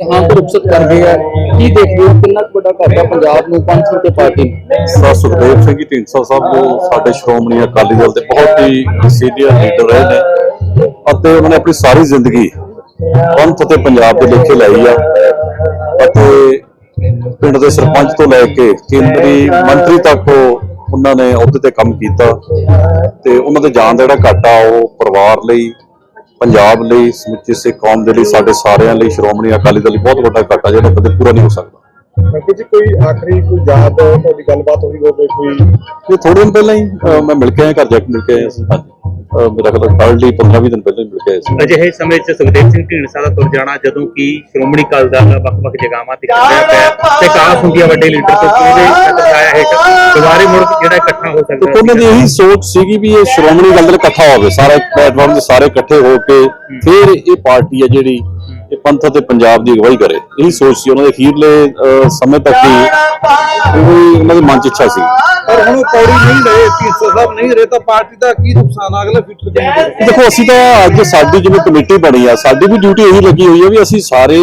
ਹਾਂ ਤੇ ਰੁਖਸਤ ਕਰ ਗਏ ਕੀ ਦੇਖਦੇ ਹੋ? ਕਿੰਨਾ ਵੱਡਾ ਘਾਟਾ ਪੰਜਾਬ ਨੂੰ ਪੰਥ ਤੇ ਪਾਰਟੀ ਸਰ, ਸੁਖਦੇਵ ਸਿੰਘ ਜੀ ਢੀਂਡਸਾ ਸਾਹਿਬ ਜੋ ਸਾਡੇ ਸ਼੍ਰੋਮਣੀ ਅਕਾਲੀ ਦਲ ਦੇ ਬਹੁਤ ਹੀ ਸੀਨੀਅਰ ਲੀਡਰ ਰਹੇ ਨੇ ਅਤੇ ਉਹਨਾਂ ਨੇ ਆਪਣੀ ਸਾਰੀ ਜ਼ਿੰਦਗੀ ਪੰਥ ਤੇ ਪੰਜਾਬ ਦੇ ਲੇਖੇ ਲਾਈ ਆ ਅਤੇ ਪਿੰਡ ਦੇ ਸਰਪੰਚ ਤੋਂ ਲੈ ਕੇ ਕੇਂਦਰੀ ਮੰਤਰੀ ਤੱਕ ਉਹਨਾਂ ਨੇ ਅਹੁਦੇ ਤੇ ਕੰਮ ਕੀਤਾ ਤੇ ਉਹਨਾਂ ਦੇ ਜਾਣ ਦਾ ਜਿਹੜਾ ਘਾਟਾ ਉਹ ਪਰਿਵਾਰ ਲਈ ਪੰਜਾਬ ਲਈ ਸਮੁੱਚੀ ਸਿੱਖ ਕੌਮ ਦੇ ਲਈ ਸਾਡੇ ਸਾਰਿਆਂ ਲਈ ਸ਼੍ਰੋਮਣੀ ਅਕਾਲੀ ਦਲ ਲਈ ਬਹੁਤ ਵੱਡਾ ਘਾਟਾ ਜਿਹੜਾ ਕਦੇ ਪੂਰਾ ਨਹੀਂ ਹੋ ਸਕਦਾ। ਬਾਕੀ ਜੀ ਕੋਈ ਆਖਰੀ ਕੋਈ ਯਾਦ ਤੁਹਾਡੀ ਗੱਲਬਾਤ ਹੋਈ ਹੋਵੇ ਕੋਈ ਇਹ ਥੋੜੇ ਦਿਨ ਪਹਿਲਾਂ ਹੀ ਮੈਂ ਮਿਲ ਕੇ ਆਇਆ ਘਰ ਜਾ ਕੇ ਮਿਲ ਕੇ ਆਇਆ ਸੀ। ਹਾਂਜੀ ਮੇਰਾ ਖਿਆਲ ਹਾਰਡਲੀ 15 20 ਦਿਨ ਪਹਿਲਾਂ ਹੀ ਮਿਲ ਆਇਆ ਸੀ। ਅਜਿਹੇ ਸਮੇਂ 'ਚ ਸੁਖਦੇਵ ਸਿੰਘ ਢੀਂਡਸਾ ਦਾ ਤੁਰ ਜਾਣਾ ਜਦੋਂ ਕਿ ਸ਼੍ਰੋਮਣੀ ਅਕਾਲੀ ਦਲ ਦਾ ਵੱਖ-ਵੱਖ ਜਗ੍ਹਾਵਾਂ ਤੇ ਚੱਲਿਆ ਪਿਆ ਤੇ ਕਾਸ ਹੁੰਦੀ ਆ ਵੱਡੇ ਲੀਡਰ ਤੋਂ ਕਿ ਉਹਦੇ ਛਾਇਆ ਹੇਠ ਦੁਬਾਰੇ ਮੁੜ ਕੇ ਜਿਹੜਾ ਇਕੱਠਾ ਹੋ ਸਕਦਾ ਉਹਨਾਂ ਦੀ ਇਹੀ ਸੋਚ ਸੀਗੀ ਵੀ ਇਹ ਸ਼੍ਰੋਮਣੀ ਦਲ ਦੇ ਇਕੱਠਾ ਹੋਵੇ ਸਾਰਾ ਪਲੇਟਫਾਰਮ ਦੇ ਸਾਰੇ ਇਕੱਠੇ ਹੋ ਕੇ ਫਿਰ ਇਹ ਪਾਰਟੀ ਹੈ ਜਿਹੜੀ ਪੰਥ ਅਤੇ ਪੰਜਾਬ ਦੀ ਅਗਵਾਈ ਕਰੇ ਇਹੀ ਸੋਚ ਸੀ ਉਹਨਾਂ ਦੇ ਅਖੀਰਲੇ ਸਮੇਂ ਤੱਕ ਹੀ ਉਹ ਉਹਨਾਂ ਦੇ ਮਨ 'ਚ ਇੱਛਾ ਸੀ। ਪਰ ਹੁਣ ਪੌੜੀ ਨਹੀਂ ਰਹੇ ਢੀਂਡਸਾ ਸਾਹਿਬ ਨਹੀਂ ਰਹੇ ਤਾਂ ਪਾਰਟੀ ਦਾ ਕੀ ਨੁਕਸਾਨ ਅਗਲੇ ਫਿਊਚਰ ਦੇ ਦੇਖੋ ਅਸੀਂ ਤਾਂ ਅੱਜ ਸਾਡੀ ਜਿਵੇਂ ਕਮੇਟੀ ਬਣੀ ਆ ਸਾਡੀ ਵੀ ਡਿਊਟੀ ਇਹੀ ਲੱਗੀ ਹੋਈ ਹੈ ਵੀ ਅਸੀਂ ਸਾਰੇ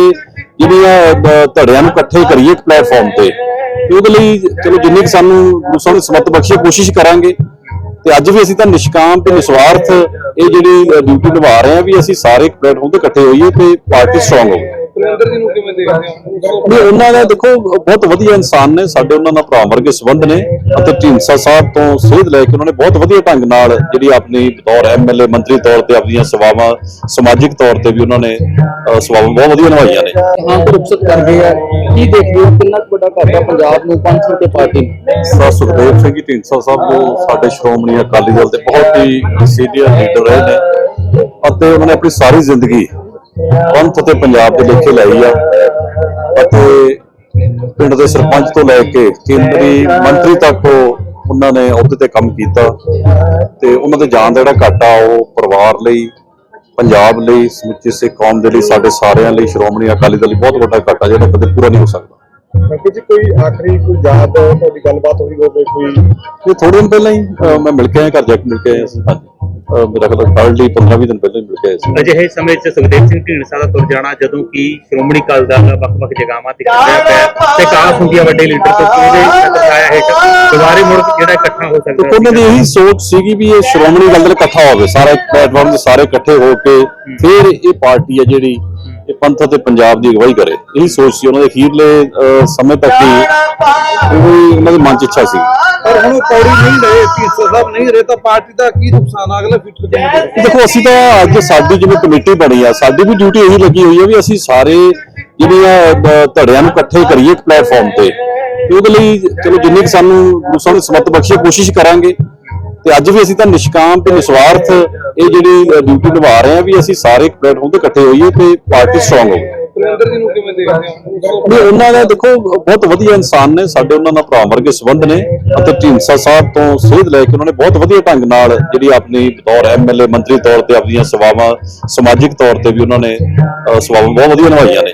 ਜਿਹੜੀਆਂ ਧੜਿਆਂ ਨੂੰ ਇਕੱਠੇ ਕਰੀਏ ਇੱਕ ਪਲੇਟਫਾਰਮ ਤੇ। ਤੇ ਉਹਦੇ ਲਈ ਚਲੋ ਜਿੰਨੀ ਕੁ ਸਾਨੂੰ ਸਾਨੂੰ ਸਮਤ ਬਖਸ਼ੇ ਕੋਸ਼ਿਸ਼ ਕਰਾਂਗੇ। ਤੇ ਅੱਜ ਵੀ ਅਸੀਂ ਤਾਂ ਨਿਸ਼ਕਾਮ ਤੇ ਨਿਸਵਾਰਥ ਇਹ ਜਿਹੜੀ ਡਿਊਟੀ ਨਿਭਾ ਰਹੇ ਆ ਵੀ ਅਸੀਂ ਸਾਰੇ ਇੱਕ ਪਲੇਟਫਾਰਮ ਤੇ ਇਕੱਠੇ ਹੋਈਏ ਤੇ ਪਾਰਟੀ ਸਟਰੋਂਗ ਹੋਵੇ। ਸੁਰਿੰਦਰ ਜੀ ਨੂੰ ਕਿਵੇਂ ਦੇਖਦੇ ਹੋ? ਵੀ ਉਹਨਾਂ ਨੇ ਦੇਖੋ ਬਹੁਤ ਵਧੀਆ ਇਨਸਾਨ ਨੇ ਸਾਡੇ ਉਹਨਾਂ ਨਾਲ ਭਰਾ ਵਰਗੇ ਸੰਬੰਧ ਨੇ ਅਤੇ ਢੀਂਡਸਾ ਸਾਹਿਬ ਤੋਂ ਸੇਧ ਲੈ ਕੇ ਉਹਨਾਂ ਨੇ ਬਹੁਤ ਵਧੀਆ ਢੰਗ ਨਾਲ ਜਿਹੜੀ ਆਪਣੀ ਬਤੌਰ ਐਮਐਲਏ ਮੰਤਰੀ ਤੌਰ ਤੇ ਆਪਣੀਆਂ ਸੇਵਾਵਾਂ ਸਮਾਜਿਕ ਤੌਰ ਤੇ ਵੀ ਉਹਨਾਂ ਨੇ ਸੇਵਾਵਾਂ ਬਹੁਤ ਵਧੀਆ ਨਿਭਾਈਆਂ ਨੇ। ਹਾਂ ਤੇ ਰੁਖਸਤ ਕਰ ਗਏ ਆ। ਕੀ ਦੇਖਦੇ ਹੋ? ਕਿੰਨਾ ਕੁ ਵੱਡਾ ਘਾਟਾ ਪੰਜਾਬ ਨੂੰ ਤੇ ਪਾਰਟੀ? ਸਰ ਸੁਖਦੇਵ ਸਿੰਘ ਜੀ ਢੀਂਡਸਾ ਸਾਹਿਬ ਜੋ ਸਾਡੇ ਸ਼੍ਰੋਮਣੀ ਅਕਾਲੀ ਦਲ ਦੇ ਬਹੁਤ ਹੀ ਸੀਨੀਅਰ ਲੀਡਰ ਰਹੇ ਨੇ ਅਤੇ ਉਹਨਾਂ ਨੇ ਆਪਣੀ ਸਾਰੀ ਜ਼ਿੰਦਗੀ ਪੰਥ ਤੇ ਪੰਜਾਬ ਦੇ ਲੇਖੇ ਲਾਈ ਆ। ਅਤੇ ਪਿੰਡ ਦੇ ਸਰਪੰਚ ਤੋਂ ਲੈ ਕੇ ਕੇਂਦਰੀ ਮੰਤਰੀ ਤੱਕ ਉਹ ਉਹਨਾਂ ਨੇ ਅਹੁਦੇ ਤੇ ਕੰਮ ਕੀਤਾ। ਤੇ ਉਹਨਾਂ ਦੇ ਜਾਨ ਦਾ ਜਿਹੜਾ ਘਾਟਾ ਉਹ ਪਰਿਵਾਰ ਲਈ ਪੰਜਾਬ ਲਈ ਸਮੁੱਚੀ ਸਿੱਖ ਕੌਮ ਦੇ ਲਈ ਸਾਡੇ ਸਾਰਿਆਂ ਲਈ ਸ਼੍ਰੋਮਣੀ ਅਕਾਲੀ ਦਲ ਲਈ ਬਹੁਤ ਵੱਡਾ ਘਾਟਾ ਜਿਹੜਾ ਕਦੇ ਪੂਰਾ ਨਹੀਂ ਹੋ ਸਕਦਾ। ਜੀ ਕੋਈ ਆਖਰੀ ਕੋਈ ਯਾਦ ਤੁਹਾਡੀ ਗੱਲਬਾਤ ਹੋਈ ਹੋਵੇ ਕੋਈ ਇਹ ਥੋੜੇ ਦਿਨ ਪਹਿਲਾਂ ਹੀ ਮੈਂ ਮਿਲ ਕੇ ਆਇਆ ਘਰ ਜਾ ਕੇ ਮਿਲ ਕੇ ਆਇਆ ਸੀ। ਹਾਂਜੀ ਮੇਰਾ ਖਿਆਲ ਹਾਰਡਲੀ 15 20 ਦਿਨ ਪਹਿਲਾਂ ਹੀ ਮਿਲ ਆਇਆ ਸੀ। ਅਜਿਹੇ ਸਮੇਂ 'ਚ ਸੁਖਦੇਵ ਸਿੰਘ ਢੀਂਡਸਾ ਦਾ ਤੁਰ ਜਾਣਾ ਜਦੋਂ ਕਿ ਸ਼੍ਰੋਮਣੀ ਅਕਾਲੀ ਦਲ ਦਾ ਵੱਖ-ਵੱਖ ਜਗ੍ਹਾਵਾਂ ਤੇ ਚੱਲਿਆ ਪਿਆ ਤੇ ਕਾਸ ਹੁੰਦੀ ਆ ਵੱਡੇ ਲੀਡਰ ਤੋਂ ਕਿ ਉਹਦੇ ਛਾਇਆ ਹੇਠ ਦੁਬਾਰੇ ਮੁੜ ਕੇ ਜਿਹੜਾ ਇਕੱਠਾ ਹੋ ਸਕਦਾ ਉਹਨਾਂ ਦੀ ਇਹੀ ਸੋਚ ਸੀਗੀ ਵੀ ਇਹ ਸ਼੍ਰੋਮਣੀ ਦਲ ਦੇ ਇਕੱਠਾ ਹੋਵੇ ਸਾਰਾ ਪਲੇਟਫਾਰਮ ਦੇ ਸਾਰੇ ਇਕੱਠੇ ਹੋ ਕੇ ਫਿਰ ਇਹ ਪਾਰਟੀ ਹੈ ਜਿਹੜੀ ਪੰਥ ਅਤੇ ਪੰਜਾਬ ਦੀ ਅਗਵਾਈ ਕਰੇ ਇਹੀ ਸੋਚ ਸੀ ਉਹਨਾਂ ਦੇ ਅਖੀਰਲੇ ਸਮੇਂ ਤੱਕ ਹੀ ਉਹ ਉਹਨਾਂ ਦੇ ਮਨ 'ਚ ਇੱਛਾ ਸੀ। ਪਰ ਹੁਣ ਪੌੜੀ ਨਹੀਂ ਰਹੇ ਢੀਂਡਸਾ ਸਾਹਿਬ ਨਹੀਂ ਰਹੇ ਤਾਂ ਪਾਰਟੀ ਦਾ ਕੀ ਨੁਕਸਾਨ ਅਗਲੇ ਫਿਊਚਰ ਦੇ ਦੇਖੋ ਅਸੀਂ ਤਾਂ ਅੱਜ ਸਾਡੀ ਜਿਵੇਂ ਕਮੇਟੀ ਬਣੀ ਆ ਸਾਡੀ ਵੀ ਡਿਊਟੀ ਇਹੀ ਲੱਗੀ ਹੋਈ ਹੈ ਵੀ ਅਸੀਂ ਸਾਰੇ ਜਿਹੜੀਆਂ ਧੜਿਆਂ ਨੂੰ ਇਕੱਠੇ ਕਰੀਏ ਇੱਕ ਪਲੇਟਫਾਰਮ ਤੇ। ਤੇ ਉਹਦੇ ਲਈ ਚਲੋ ਜਿੰਨੀ ਕੁ ਸਾਨੂੰ ਸਾਨੂੰ ਸਮਤ ਬਖਸ਼ੇ ਕੋਸ਼ਿਸ਼ ਕਰਾਂਗੇ। ਤੇ ਅੱਜ ਵੀ ਅਸੀਂ ਤਾਂ ਨਿਸ਼ਕਾਮ ਤੇ ਨਿਸਵਾਰਥ ਇਹ ਜਿਹੜੀ ਡਿਊਟੀ ਨਿਭਾ ਰਹੇ ਆ ਵੀ ਅਸੀਂ ਸਾਰੇ ਇੱਕ ਪਲੇਟਫਾਰਮ ਤੇ ਇਕੱਠੇ ਹੋਈਏ ਤੇ ਪਾਰਟੀ ਸਟਰੋਂਗ ਹੋਵੇ। ਸੁਰਿੰਦਰ ਜੀ ਨੂੰ ਕਿਵੇਂ ਦੇਖਦੇ ਹੋ? ਵੀ ਉਹਨਾਂ ਨੇ ਦੇਖੋ ਬਹੁਤ ਵਧੀਆ ਇਨਸਾਨ ਨੇ ਸਾਡੇ ਉਹਨਾਂ ਨਾਲ ਭਰਾ ਵਰਗੇ ਸੰਬੰਧ ਨੇ ਅਤੇ ਢੀਂਡਸਾ ਸਾਹਿਬ ਤੋਂ ਸੇਧ ਲੈ ਕੇ ਉਹਨਾਂ ਨੇ ਬਹੁਤ ਵਧੀਆ ਢੰਗ ਨਾਲ ਜਿਹੜੀ ਆਪਣੀ ਬਤੌਰ ਐਮਐਲਏ ਮੰਤਰੀ ਤੌਰ ਤੇ ਆਪਣੀਆਂ ਸੇਵਾਵਾਂ ਸਮਾਜਿਕ ਤੌਰ ਤੇ ਵੀ ਉਹਨਾਂ ਨੇ ਸੇਵਾਵਾਂ ਬਹੁਤ ਵਧੀਆ ਨਿਭਾਈਆਂ ਨੇ।